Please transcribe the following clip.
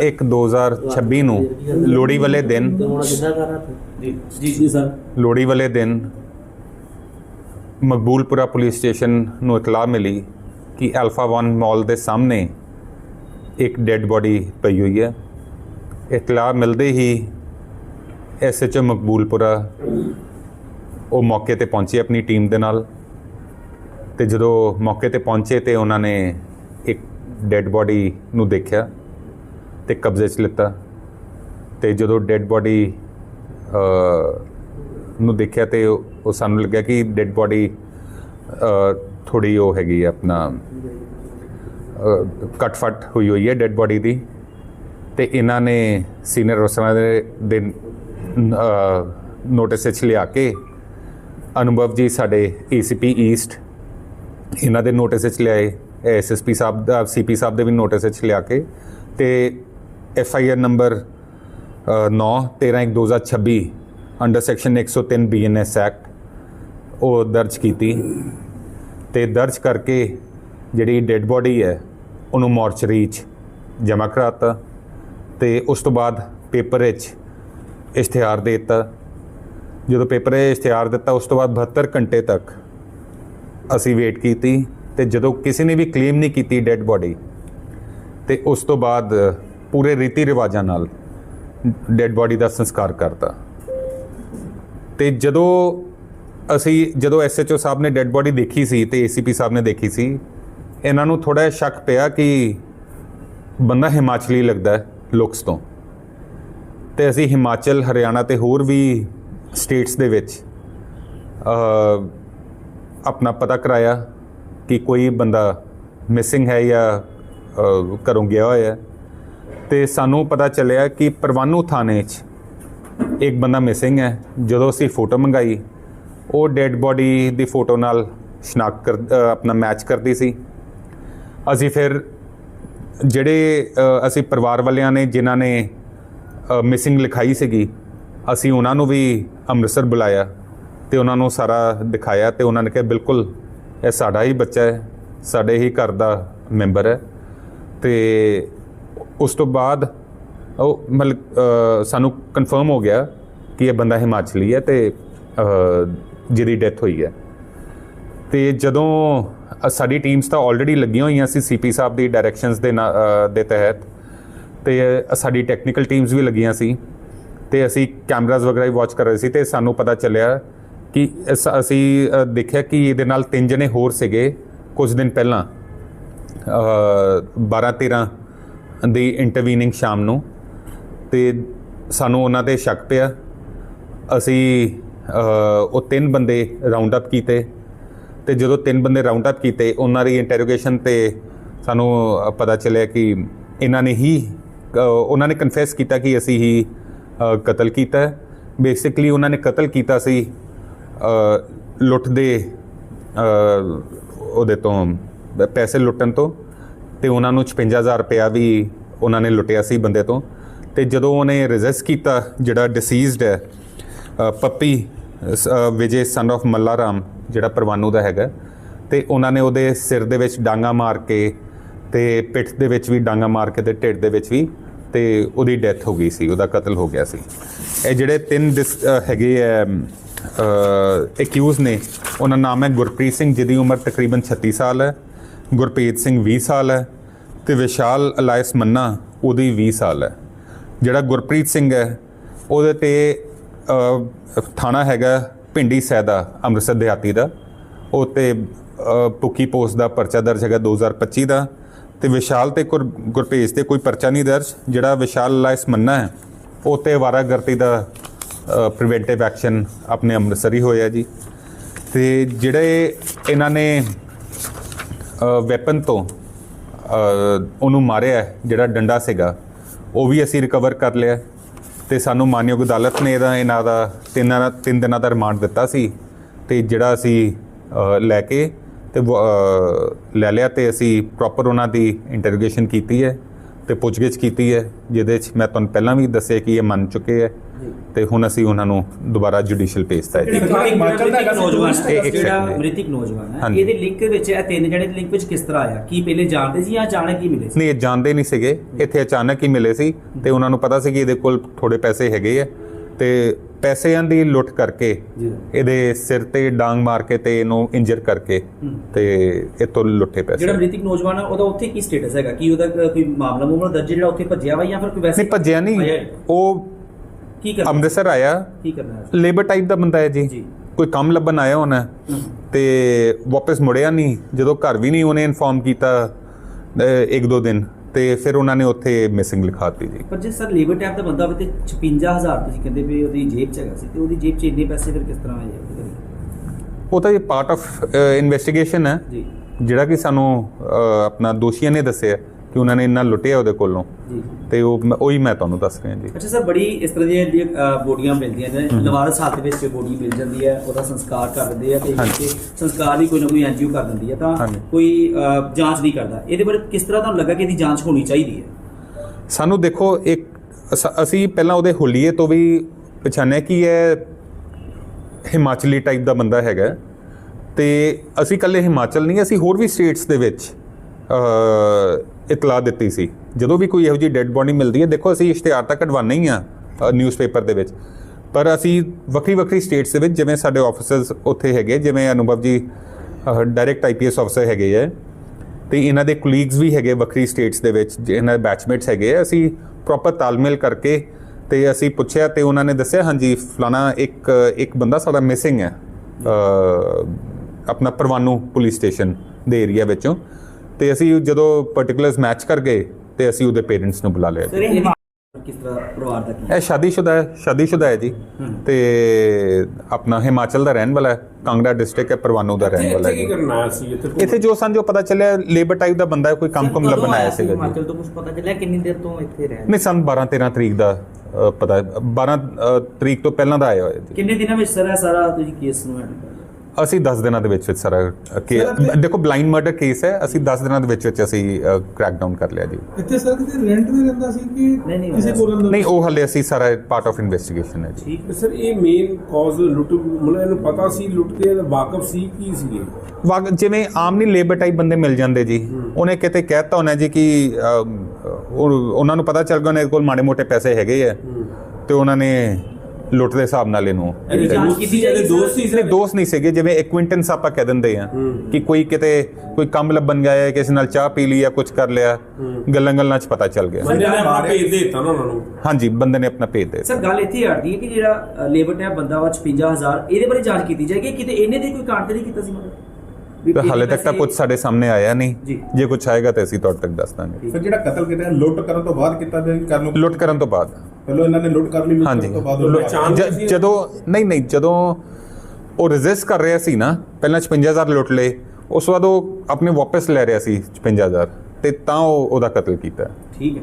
ਇੱਕ 2026 ਨੂੰ ਲੋਹੜੀ ਵਾਲੇ ਦਿਨ ਜੀ ਜੀ ਜੀ ਸਰ। ਲੋਹੜੀ ਵਾਲੇ ਦਿਨ ਮਕਬੂਲਪੁਰਾ ਪੁਲਿਸ ਸਟੇਸ਼ਨ ਨੂੰ ਇਤਲਾਹ ਮਿਲੀ ਕਿ ਅਲਫਾ 1 ਮਾਲ ਦੇ ਸਾਹਮਣੇ ਇੱਕ ਡੈੱਡ ਬੋਡੀ ਪਈ ਹੋਈ ਹੈ। ਇਤਲਾਹ ਮਿਲਦੇ ਹੀ ਐਸਐਚਓ ਮਕਬੂਲਪੁਰਾ ਉਹ ਮੌਕੇ ਤੇ ਪਹੁੰਚੇ ਆਪਣੀ ਟੀਮ ਦੇ ਨਾਲ ਤੇ ਜਦੋਂ ਮੌਕੇ ਤੇ ਪਹੁੰਚੇ ਤੇ ਉਹਨਾਂ ਨੇ ਇੱਕ ਡੈੱਡ ਬੋਡੀ ਨੂੰ ਦੇਖਿਆ ਤੇ ਕਬਜ਼ੇ 'ਚ ਲਿੱਤਾ ਤੇ ਜਦੋਂ ਡੈੱਡ ਬੋਡੀ ਨੂੰ ਦੇਖਿਆ ਤੇ ਉਹ ਸਾਨੂੰ ਲੱਗਿਆ ਕਿ ਡੈੱਡ ਬੋਡੀ ਥੋੜੀ ਉਹ ਹੈਗੀ ਹੈ ਆਪਣਾ ਕਟਫਟ ਹੋਈ ਹੋਈ ਹੈ ਡੈੱਡ ਬੋਡੀ ਦੀ ਤੇ ਇਹਨਾਂ ਨੇ ਸੀਨੀਅਰ ਅਫਸਰਾਂ ਦੇ ਦੇ ਨੋਟਿਸ ਵਿੱਚ ਲਿਆ ਕੇ ਅਨੁਭਵ ਜੀ ਸਾਡੇ ਏਸੀਪੀ ਈਸਟ ਇਹਨਾਂ ਦੇ ਨੋਟਿਸ ਵਿੱਚ ਲਿਆਏ ਐਸਐਸਪੀ ਸਾਹਿਬ ਦਾ ਸੀਪੀ ਸਾਹਿਬ ਦੇ ਵੀ ਨੋਟਿਸ ਵਿੱਚ ਲਿਆ ਕੇ ਤੇ F I R number 9 13 1 2026 under section 103 BNS act ਉਹ ਦਰਜ ਕੀਤੀ। ਤੇ ਦਰਜ ਕਰਕੇ ਜਿਹੜੀ ਡੈੱਡ ਬੋਡੀ ਹੈ, ਉਹਨੂੰ ਮੋਰਚਰੀ 'ਚ ਜਮ੍ਹਾਂ ਕਰਾਤਾ। ਤੇ ਉਸ ਤੋਂ ਬਾਅਦ ਪੇਪਰ 'ਚ ਇਸ਼ਤਿਹਾਰ ਦੇ ਦਿੱਤਾ। ਜਦੋਂ ਪੇਪਰ 'ਚ ਇਸ਼ਤਿਹਾਰ ਦਿੱਤਾ, ਉਸ ਤੋਂ ਬਾਅਦ 72 ਘੰਟੇ ਤੱਕ ਅਸੀਂ ਵੇਟ ਕੀਤੀ। ਤੇ ਜਦੋਂ ਕਿਸੇ ਨੇ ਵੀ ਕਲੇਮ ਨਹੀਂ ਕੀਤੀ ਡੈੱਡ ਬੋਡੀ ਤੇ ਉਸ ਤੋਂ ਬਾਅਦ ਪੂਰੇ ਰੀਤੀ ਰਿਵਾਜਾਂ ਨਾਲ ਡੈੱਡ ਬੋਡੀ ਦਾ ਸੰਸਕਾਰ ਕਰਤਾ। ਤੇ ਜਦੋਂ ਅਸੀਂ, ਜਦੋਂ ਐਸਐਚਓ ਸਾਹਿਬ ਨੇ ਡੈੱਡ ਬੋਡੀ ਦੇਖੀ ਸੀ ਤੇ ਏਸੀਪੀ ਸਾਹਿਬ ਨੇ ਦੇਖੀ ਸੀ, ਇਹਨਾਂ ਨੂੰ ਥੋੜਾ ਜਿਹਾ ਸ਼ੱਕ ਪਿਆ ਕਿ ਬੰਦਾ ਹਿਮਾਚਲੀ ਲੱਗਦਾ ਹੈ ਲੁਕਸ ਤੋਂ। ਤੇ ਅਸੀਂ ਹਿਮਾਚਲ, ਹਰਿਆਣਾ ਤੇ ਹੋਰ ਵੀ ਸਟੇਟਸ ਦੇ ਵਿੱਚ ਆਪਣਾ ਪਤਾ ਕਰਾਇਆ ਕਿ ਕੋਈ ਬੰਦਾ ਮਿਸਿੰਗ ਹੈ ਜਾਂ ਘਰੋਂ ਗਿਆ ਹੋਇਆ ਤੇ ਸਾਨੂੰ ਪਤਾ ਚੱਲਿਆ ਕਿ ਪਰਵਾਨੂ ਥਾਣੇ 'ਚ ਇੱਕ ਬੰਦਾ ਮਿਸਿੰਗ ਹੈ। ਜਦੋਂ ਅਸੀਂ ਫੋਟੋ ਮੰਗਾਈ, ਉਹ ਡੈੱਡ ਬੋਡੀ ਦੀ ਫੋਟੋ ਨਾਲ ਸ਼ਨਾਖਤ ਕਰ ਆਪਣਾ ਮੈਚ ਕਰਦੀ ਸੀ। ਅਸੀਂ ਫਿਰ ਜਿਹੜੇ ਅਸੀਂ ਪਰਿਵਾਰ ਵਾਲਿਆਂ ਨੇ, ਜਿਨ੍ਹਾਂ ਨੇ ਮਿਸਿੰਗ ਲਿਖਾਈ ਸੀਗੀ, ਅਸੀਂ ਉਹਨਾਂ ਨੂੰ ਵੀ ਅੰਮ੍ਰਿਤਸਰ ਬੁਲਾਇਆ ਤੇ ਉਹਨਾਂ ਨੂੰ ਸਾਰਾ ਦਿਖਾਇਆ ਤੇ ਉਹਨਾਂ ਨੇ ਕਿਹਾ, ਬਿਲਕੁਲ, ਇਹ ਸਾਡਾ ਹੀ ਬੱਚਾ ਹੈ, ਸਾਡੇ ਹੀ ਘਰ ਦਾ ਮੈਂਬਰ ਹੈ। ਤੇ ਉਸ ਤੋਂ ਬਾਅਦ ਉਹ ਮਤਲਬ ਸਾਨੂੰ ਕਨਫਰਮ ਹੋ ਗਿਆ ਕਿ ਇਹ ਬੰਦਾ ਹਿਮਾਚਲੀ ਹੈ ਤੇ ਜਿਹਦੀ ਡੈਥ ਹੋਈ ਹੈ। ਤੇ ਜਦੋਂ ਸਾਡੀ ਟੀਮਸ ਤਾਂ ਆਲਰੇਡੀ ਲੱਗੀਆਂ ਹੋਈਆਂ ਸੀ ਸੀਪੀ ਸਾਹਿਬ ਦੀ ਡਾਇਰੈਕਸ਼ਨਸ ਦੇ ਨਾ- ਦੇ ਤਹਿਤ, ਤੇ ਸਾਡੀ ਟੈਕਨੀਕਲ ਟੀਮਸ ਵੀ ਲੱਗੀਆਂ ਸੀ, ਤੇ ਅਸੀਂ ਕੈਮਰਾਜ਼ ਵਗੈਰਾ ਵੀ ਵਾਚ ਕਰ ਰਹੇ ਸੀ ਤੇ ਸਾਨੂੰ ਪਤਾ ਚੱਲਿਆ ਕਿ ਇਸ- ਅਸੀਂ ਦੇਖਿਆ ਕਿ ਇਹਦੇ ਨਾਲ ਤਿੰਨ ਜਣੇ ਹੋਰ ਸੀਗੇ ਕੁਝ ਦਿਨ ਪਹਿਲਾਂ 12 13 ਦੀ ਇੰਟਰਵੀਨਿੰਗ ਸ਼ਾਮ ਨੂੰ। ਤੇ ਸਾਨੂੰ ਉਹਨਾਂ ਤੇ ਸ਼ੱਕ ਪਿਆ। ਅਸੀਂ ਉਹ ਤਿੰਨ ਬੰਦੇ ਰਾਉਂਡ ਅਪ ਕੀਤੇ। ਤੇ ਜਦੋਂ ਤਿੰਨ ਬੰਦੇ ਰਾਉਂਡ ਅਪ ਕੀਤੇ ਉਹਨਾਂ ਦੀ ਇੰਟਰੋਗੇਸ਼ਨ ਤੇ ਸਾਨੂੰ ਪਤਾ ਚੱਲਿਆ ਕਿ ਇਹਨਾਂ ਨੇ ਹੀ ਉਹਨਾਂ ਨੇ ਕਨਫੈਸ ਕੀਤਾ ਕਿ ਅਸੀਂ ਹੀ ਕਤਲ ਕੀਤਾ। ਹੈ ਬੇਸਿਕਲੀ ਉਹਨਾਂ ਨੇ ਕਤਲ ਕੀਤਾ ਸੀ ਅ, ਲੁੱਟ ਦੇ ਉਹਦੇ ਤੋਂ ਪੈਸੇ ਲੁੱਟਣ ਤੋਂ। ਤੇ ਉਹਨਾਂ ਨੂੰ 55000 ਰੁਪਇਆ ਵੀ ਉਹਨਾਂ ਨੇ ਲੁੱਟਿਆ ਸੀ ਬੰਦੇ ਤੋਂ। ਤੇ ਜਦੋਂ ਉਹਨੇ ਰੈਜ਼ਿਸਟ ਕੀਤਾ, ਜਿਹੜਾ ਡਿਸੀਜ਼ਡ ਹੈ ਪੱਪੀ, ਸ- ਵਿਜੇ ਸਨ of ਮੱਲਾਰਾਮ, ਜਿਹੜਾ ਪਰਵਾਨੂ ਦਾ ਹੈਗਾ, ਤੇ ਉਹਨਾਂ ਨੇ ਉਹਦੇ ਸਿਰ ਦੇ ਵਿੱਚ ਡਾਂਗਾ ਮਾਰ ਕੇ ਤੇ ਪਿੱਠ ਦੇ ਵਿੱਚ ਵੀ ਡਾਂਗਾ ਮਾਰ ਕੇ ਤੇ ਢਿੱਡ ਦੇ ਵਿੱਚ ਵੀ ਤੇ ਉਹਦੀ ਡੈਥ ਹੋ ਗਈ ਸੀ, ਉਹਦਾ ਕਤਲ ਹੋ ਗਿਆ ਸੀ। ਇਹ ਜਿਹੜੇ ਤਿੰਨ ਡਿਸ- ਹੈਗੇ ਐ ਐਕਿਊਜ਼ ਨੇ, ਉਹਨਾਂ ਨਾਮ ਹੈ ਗੁਰਪ੍ਰੀਤ ਸਿੰਘ, ਜਿਹਦੀ ਉਮਰ ਤਕਰੀਬਨ 36 ਸਾਲ ਹੈ। ਗੁਰਪ੍ਰੀਤ ਸਿੰਘ 20 ਸਾਲ ਹੈ ਤੇ ਵਿਸ਼ਾਲ ਅਲਾਇਸ ਮੰਨਾ ਉਹਦੀ 20 ਸਾਲ ਹੈ। ਜਿਹੜਾ ਗੁਰਪ੍ਰੀਤ ਸਿੰਘ ਹੈ ਉਹਦੇ ਤੇ ਥਾਣਾ ਹੈਗਾ ਪਿੰਡੀ ਸੈਦਾ ਅੰਮ੍ਰਿਤਸਰ ਦਿਹਾਤੀ ਦਾ। ਉਹ ਤੇ ਅ, ਪੁੱਕੀ ਪੋਸਟ ਦਾ ਪਰਚਾ ਦਰਜ ਹੈਗਾ 2025 ਦਾ। ਤੇ ਵਿਸ਼ਾਲ ਤੇ ਗੁਰ- ਗੁਰਪ੍ਰੀਤ ਤੇ ਕੋਈ ਪਰਚਾ ਨਹੀਂ ਦਰਜ। ਜਿਹੜਾ ਵਿਸ਼ਾਲ ਅਲਾਇਸ ਮੰਨਾ ਹੈ ਉਹ ਤੇ ਵਾਰਾਗਰਤੀ ਦਾ ਪ੍ਰੀਵੈਂਟਿਵ ਐਕਸ਼ਨ ਆਪਣੇ ਅੰਮ੍ਰਿਤਸਰ ਹੀ ਹੋਇਆ ਜੀ। ਤੇ ਜਿਹੜੇ ਇਹਨਾਂ ਨੇ ਵੈਪਨ ਤੋਂ ਉਹਨੂੰ ਮਾਰਿਆ ਜਿਹੜਾ ਡੰਡਾ ਸੀਗਾ, ਉਹ ਵੀ ਅਸੀਂ ਰਿਕਵਰ ਕਰ ਲਿਆ ਤੇ ਸਾਨੂੰ ਮਾਨਯੋਗ ਅਦਾਲਤ ਨੇ ਇਹਦਾ, ਇਹਨਾਂ ਦਾ ਤਿੰਨ ਤਿੰਨ ਦਿਨਾਂ ਦਾ ਰਿਮਾਂਡ ਦਿੱਤਾ ਸੀ। ਤੇ ਜਿਹੜਾ ਅਸੀਂ ਲੈ ਕੇ ਤੇ ਵ- ਲੈ ਲਿਆ ਤੇ ਅਸੀਂ ਪ੍ਰੋਪਰ ਉਹਨਾਂ ਦੀ ਇੰਟਰੋਗੇਸ਼ਨ ਕੀਤੀ ਹੈ ਤੇ ਪੁੱਛਗਿੱਛ ਕੀਤੀ ਹੈ, ਜਿਹਦੇ ਵਿੱਚ ਮੈਂ ਤੁਹਾਨੂੰ ਪਹਿਲਾਂ ਵੀ ਦੱਸਿਆ ਕਿ ਇਹ ਮੰਨ ਚੁੱਕੇ ਹੈ। ਤੇ ਹੁਣ ਅਸੀਂ ਉਹਨਾਂ ਨੂੰ ਦੁਬਾਰਾ ਜੁਡੀਸ਼ੀਅਲ ਭੇਜਤਾ ਹੈ ਜੀ। ਜਿਹੜਾ ਹਿਮਾਚਲ ਦਾ ਨੌਜਵਾਨ। ਜਿਹੜਾ। ਮ੍ਰਿਤਕ ਨੌਜਵਾਨ ਹੈ। ਇਹਦੇ ਲਿੰਕ ਵਿੱਚ ਇਹ ਤਿੰਨ ਜਣੇ ਦੇ ਲਿੰਕ ਵਿੱਚ ਕਿਸ ਤਰ੍ਹਾਂ ਆਇਆ? ਕੀ ਪਹਿਲੇ ਜਾਣਦੇ ਸੀ ਜਾਂ ਅਚਾਨਕ ਹੀ ਮਿਲੇ ਸੀ? ਨਹੀਂ ਇਹ ਜਾਣਦੇ ਨਹੀਂ ਸੀਗੇ। ਇੱਥੇ ਅਚਾਨਕ ਹੀ ਮਿਲੇ ਸੀ ਤੇ ਉਹਨਾਂ ਨੂੰ ਪਤਾ ਸੀ ਕਿ ਇਹਦੇ ਕੋਲ ਥੋੜੇ ਪੈਸੇ ਹੈਗੇ ਆ। ਤੇ ਪੈਸਿਆਂ ਦੀ ਲੁੱਟ ਕਰਕੇ ਜੀ। ਇਹਦੇ ਸਿਰ ਤੇ ਡਾਂਗ ਮਾਰ ਕੇ ਤੇ ਇਹਨੂੰ ਇੰਜਰ ਕਰਕੇ ਤੇ ਇਹ ਤੋਂ ਲੁੱਟੇ ਪੈਸੇ। ਜਿਹੜਾ ਮ੍ਰਿਤਕ ਨੌਜਵਾਨ ਹੈ ਉਹਦਾ ਉੱਥੇ ਕੀ ਸਟੇਟਸ ਹੈਗਾ? ਕੀ ਉਹਦਾ ਕੋਈ ਮਾਮਲਾ ਮੁਮਲਾ ਦਰਜ ਜਿਹੜਾ ਉੱਥੇ ਭੱਜਿਆ ਵਾ ਜਾਂ ਫਿਰ ਕੋਈ ਵੈਸੇ ਨਹੀਂ ਭੱਜਿਆ ਨਹੀਂ? ਉਹ ਕੀ ਕਰਨਾ ਅੰਮ੍ਰਿਤਸਰ ਆਇਆ। ਕੀ ਕਰਨਾ ਹੈ ਲੇਬਰ ਟਾਈਪ ਦਾ ਬੰਦਾ ਹੈ ਜੀ। ਕੋਈ ਕੰਮ ਲੱਭਣ ਆਇਆ ਹੋਣਾ। ਤੇ ਵਾਪਸ ਮੁੜਿਆ ਨਹੀਂ। ਜਦੋਂ ਘਰ ਵੀ ਨਹੀਂ ਉਹਨੇ ਇਨਫੋਰਮ ਕੀਤਾ ਇੱਕ ਦੋ ਦਿਨ। ਤੇ ਫਿਰ ਉਹਨਾਂ ਨੇ ਉੱਥੇ ਮਿਸਿੰਗ ਲਿਖਾਤੀ ਜੀ। ਪਰ ਜੇ ਸਰ ਲੇਬਰ ਟੈਪ ਦਾ ਬੰਦਾ ਹੋਵੇ ਤੇ 56000 ਤੁਸੀਂ ਕਹਿੰਦੇ ਵੀ ਉਹਦੀ ਜੇਬ 'ਚ ਹੈਗਾ ਸੀ ਤੇ ਉਹਦੀ ਜੇਬ 'ਚ ਇੰਨੇ ਪੈਸੇ ਫਿਰ ਕਿਸ ਤਰ੍ਹਾਂ ਆਏ? ਉਹ ਤਾਂ ਇਹ ਪਾਰਟ ਆਫ ਇਨਵੈਸਟੀਗੇਸ਼ਨ ਹੈ। ਜੀ। ਜਿਹੜਾ ਕਿ ਸਾਨੂੰ ਆਪਣਾ ਦੋਸ਼ੀਆਂ ਨੇ ਦੱਸਿਆ ਕਿ ਉਹਨਾਂ ਨੇ ਇੰਨਾ ਲੁੱਟਿਆ ਉਹਦੇ ਕੋਲੋਂ। ਜੀ। ਤੇ ਉਹ ਮੈਂ- ਉਹੀ ਮੈਂ ਤੁਹਾਨੂੰ ਦੱਸ ਰਿਹਾ ਜੀ। ਅੱਛਾ ਸਰ ਬੜੀ ਇਸ ਤਰ੍ਹਾਂ ਦੀਆਂ ਜਿਹੜੀਆਂ, ਬੋਡੀਆਂ ਮਿਲਦੀਆਂ ਨੇ ਲਵਾਰਸ ਹਾਲਤ ਵਿੱਚ ਬੋਡੀ ਮਿਲ ਜਾਂਦੀ ਹੈ ਉਹਦਾ ਸੰਸਕਾਰ ਕਰ ਦਿੰਦੇ ਆ ਤੇ ਹਾਂਜੀ। ਇਹ ਸੰਸਕਾਰ ਵੀ ਕੋਈ ਨਾ ਕੋਈ ਐਨਜੀਓ ਕਰ ਦਿੰਦੀ ਹੈ ਤਾਂ ਹਾਂਜੀ। ਕੋਈ ਜਾਂਚ ਨਹੀਂ ਕਰਦਾ। ਇਹਦੇ ਬਾਰੇ ਕਿਸ ਤਰ੍ਹਾਂ ਤੁਹਾਨੂੰ ਲੱਗਾ ਕਿ ਇਹਦੀ ਜਾਂਚ ਹੋਣੀ ਚਾਹੀਦੀ ਹੈ? ਸਾਨੂੰ ਦੇਖੋ ਇੱਕ ਅਸ- ਅਸੀਂ ਪਹਿਲਾਂ ਉਹਦੇ ਹੁਲੀਏ ਤੋਂ ਵੀ ਪਛਾਣਿਆ ਕਿ ਇਹ ਹਿਮਾਚਲੀ ਟਾਈਪ ਦਾ ਬੰਦਾ ਹੈਗਾ ਤੇ ਅਸੀਂ ਇਕੱਲੇ ਹਿਮਾਚਲ ਨਹੀਂ ਅਸੀਂ ਹੋਰ ਵੀ ਸਟੇਟਸ ਦੇ ਵਿੱਚ ਅ, ਇਤਲਾਹ ਦਿੱਤੀ ਸੀ। ਜਦੋਂ ਵੀ ਕੋਈ ਇਹੋ ਜਿਹੀ ਡੈੱਡ ਬੋਡੀ ਮਿਲਦੀ ਹੈ ਦੇਖੋ ਅਸੀਂ ਇਸ਼ਤਿਹਾਰ ਤਾਂ ਕਢਵਾਉਂਦੇ ਹੀ ਆ ਨਿਊਜ਼ਪੇਪਰ ਦੇ ਵਿੱਚ। ਪਰ ਅਸੀਂ ਵੱਖਰੀ ਵੱਖਰੀ ਸਟੇਟਸ ਦੇ ਵਿੱਚ ਜਿਵੇਂ ਸਾਡੇ ਆਫੀਸਰਸ ਉੱਥੇ ਹੈਗੇ ਜਿਵੇਂ ਅਨੁਭਵ ਜੀ ਡਾਇਰੈਕਟ ਆਈਪੀਐਸ ਆਫੀਸਰ ਹੈਗੇ ਹੈ ਤੇ ਇਹਨਾਂ ਦੇ ਕੁਲੀਗਸ ਵੀ ਹੈਗੇ ਵੱਖਰੀ ਸਟੇਟਸ ਦੇ ਵਿੱਚ ਜੇ ਇਹਨਾਂ ਦੇ ਬੈਚਮੇਟਸ ਹੈਗੇ ਆ, ਅਸੀਂ ਪ੍ਰੋਪਰ ਤਾਲਮੇਲ ਕਰਕੇ ਤੇ ਅਸੀਂ ਪੁੱਛਿਆ ਤੇ ਉਹਨਾਂ ਨੇ ਦੱਸਿਆ ਹਾਂਜੀ ਫਲਾਣਾ ਇੱਕ ਇੱਕ ਬੰਦਾ ਸਾਡਾ ਮਿਸਿੰਗ ਹੈ ਆਪਣਾ ਪਰਵਾਨੂ ਪੁਲਿਸ ਸਟੇਸ਼ਨ ਦੇ ਏਰੀਆ ਵਿੱਚੋਂ। ਤੇ ਅਸੀਂ ਜਦੋਂ ਪਾਰਟਿਕੂਲਰਸ ਮੈਚ ਕਰ ਗਏ ਤੇ ਅਸੀਂ ਉਹਦੇ ਪੇਰੈਂਟਸ ਨੂੰ ਬੁਲਾ ਲਿਆ ਇਹ ਸ਼ਾਦੀशुदा ਹੈ ਸ਼ਾਦੀशुदा ਹੈ ਜੀ। ਤੇ ਆਪਣਾ ਹਿਮਾਚਲ ਦਾ ਰਹਿਣ ਵਾਲਾ ਹੈ ਕਾਂਗੜਾ ਡਿਸਟ੍ਰਿਕਟ ਹੈ ਪਰਵਾਨੂ ਦਾ ਰਹਿਣ ਵਾਲਾ ਹੈ ਇੱਥੇ ਜੋ ਸਾਨੂੰ ਪਤਾ ਚੱਲਿਆ ਲੇਬਰ ਟਾਈਪ ਦਾ ਬੰਦਾ ਹੈ ਕੋਈ ਕੰਮ ਕੰਮ ਲੱਭਣ ਆਇਆ ਸੀਗਾ ਹਿਮਾਚਲ ਤੋਂ? ਕੁਝ ਪਤਾ ਚੱਲਿਆ ਕਿੰਨੀ ਦੇਰ ਤੋਂ ਇੱਥੇ ਰਹਿ ਨਹੀਂ ਸਾਨੂੰ 12 13 ਤਰੀਕ ਦਾ ਪਤਾ 12 ਤਰੀਕ ਤੋਂ ਪਹਿਲਾਂ ਦਾ ਆਇਆ ਹੋਇਆ ਜੀ। ਕਿੰਨੇ ਦਿਨਾਂ ਵਿੱਚ ਸਰ ਸਾਰਾ ਤੁਸੀਂ ਕੇਸ ਨੂੰ ਹੈਂਡਲ ਅਸੀਂ 10 ਦਿਨਾਂ ਦੇ ਵਿੱਚ ਵਿੱਚ ਸਾਰਾ ਕੇ ਦੇਖੋ ਬਲਾਈਂਡ ਮਰਡਰ ਕੇਸ ਹੈ ਅਸੀਂ 10 ਦਿਨਾਂ ਦੇ ਵਿੱਚ ਵਿੱਚ ਅਸੀਂ ਕ੍ਰੈਕ ਡਾਊਨ ਕਰ ਲਿਆ ਜੀ। ਇੱਥੇ ਸਰ ਕਿਤੇ ਰੈਂਟ ਤੇ ਰਹਿੰਦਾ ਸੀ ਕਿ ਕਿਸੇ ਕੋਲ ਨਹੀਂ ਉਹ ਹਲੇ ਅਸੀਂ ਸਾਰਾ ਪਾਰਟ ਆਫ ਇਨਵੈਸਟੀਗੇਸ਼ਨ ਹੈ ਜੀ। ਠੀਕ ਸਰ ਇਹ ਮੇਨ ਕਾਜ਼ ਲੁੱਟ ਮਤਲਬ ਇਹਨੂੰ ਪਤਾ ਸੀ ਲੁੱਟ ਕੇ ਵਾਕਫ ਸੀ ਕੀ ਸੀਗੇ? ਵਾਕ ਜਿਵੇਂ ਆਮ ਨਹੀਂ ਲੇਬਰ ਟਾਈਪ ਬੰਦੇ ਮਿਲ ਜਾਂਦੇ ਜੀ। ਉਹਨੇ ਕਿਤੇ ਕਹਿਤਾ ਹੋਣਾ ਜੀ ਕਿ ਉਹਨਾਂ ਨੂੰ ਪਤਾ ਚੱਲ ਗਿਆ ਉਹਨਾਂ ਕੋਲ ਮਾੜੇ ਮੋਟੇ ਪੈਸੇ ਹੈਗੇ ਆ। ਤੇ ਉਹਨਾਂ ਨੇ ਲੁੱਟ ਦੇ ਹਿਸਾਬ ਨਾਲ ਇਹਨੂੰ। ਜਾਂਚ ਕੀਤੀ ਜਾਏਗੀ ਸਰ। ਦੋਸਤ ਸੀ? ਇਸਨੇ ਦੋਸਤ ਨਹੀਂ ਸੀਗੇ ਜਿਵੇਂ ਐਕੁਇੰਟੈਂਸ ਆਪਾਂ ਕਹਿ ਦਿੰਦੇ ਆ ਕਿ ਕੋਈ ਕਿਤੇ ਕੋਈ ਕੰਮ ਲੱਭਣ ਗਿਆ ਹੈ ਕਿਸੇ ਨਾਲ ਚਾਹ ਪੀ ਲਈ ਜਾਂ ਕੁਝ ਕਰ ਲਿਆ ਗੱਲਾਂ ਗੱਲਾਂ 'ਚ ਪਤਾ ਚੱਲ ਗਿਆ। ਬੰਦੇ ਨੇ ਆਪਣਾ ਭੇਜ ਦੇ ਦਿੱਤਾ ਨਾ ਉਹਨਾਂ ਨੂੰ। ਹਾਂਜੀ ਬੰਦੇ ਨੇ ਆਪਣਾ ਭੇਜ ਦੇ ਸਰ ਗੱਲ ਇੱਥੇ ਆੜਦੀ ਹੈ ਕਿ ਜਿਹੜਾ ਲੇਬਰ ਟੈਪ ਬੰਦਾ ਵਾ 55000 ਇਹਦੇ ਬਾਰੇ ਜਾਂਚ ਕੀਤੀ ਜਾਏਗੀ ਕਿਤੇ ਇਹਨੇ ਦੀ ਕੋਈ ਕਾਂਟ ਨਹੀਂ ਕੀਤਾ ਸੀ ਮਤਲਬ? ਤੇ ਹਾਲੇ ਤੱਕ ਤਾਂ ਕੁਝ ਸਾਡੇ ਸਾਹਮਣੇ ਆਇਆ ਨਹੀਂ। ਜੀ। ਕੁਝ ਆਏਗਾ ਤਾਂ ਅਸੀਂ ਤੁਹਾਡੇ ਤੱਕ ਦੱਸ ਦਾਂਗੇ। ਫਿਰ ਜਿਹੜਾ ਕਤਲ ਕੀਤਾ ਲੁੱਟ ਕਰਨ ਤੋਂ ਬਾਅਦ ਕੀਤਾ ਗਿਆ ਕਰਨ ਲੁੱਟ ਕਰਨ ਤੋਂ ਬਾਅਦ। ਪਹਿਲਾਂ ਇਹਨਾਂ ਨੇ ਲੁੱਟ ਕਰ ਲਈ ਹਾਂਜੀ। ਤੋਂ ਬਾਅਦ ਲੁੱਟ ਉਹ ਚਾਂਦ- ਜ- ਜਦੋਂ ਨਹੀਂ ਨਹੀਂ ਜਦੋਂ ਉਹ ਰੈਜ਼ਿਸਟ ਕਰ ਰਿਹਾ ਸੀ ਨਾ ਪਹਿਲਾਂ 55000 ਲੁੱਟ ਲਏ ਉਸ ਤੋਂ ਬਾਅਦ ਉਹ ਆਪਣੇ ਵਾਪਸ ਲੈ ਰਿਹਾ ਸੀ 55000 ਤੇ ਤਾਂ ਉਹ ਉਹਦਾ ਕਤਲ ਕੀਤਾ। ਠੀਕ ਹੈ।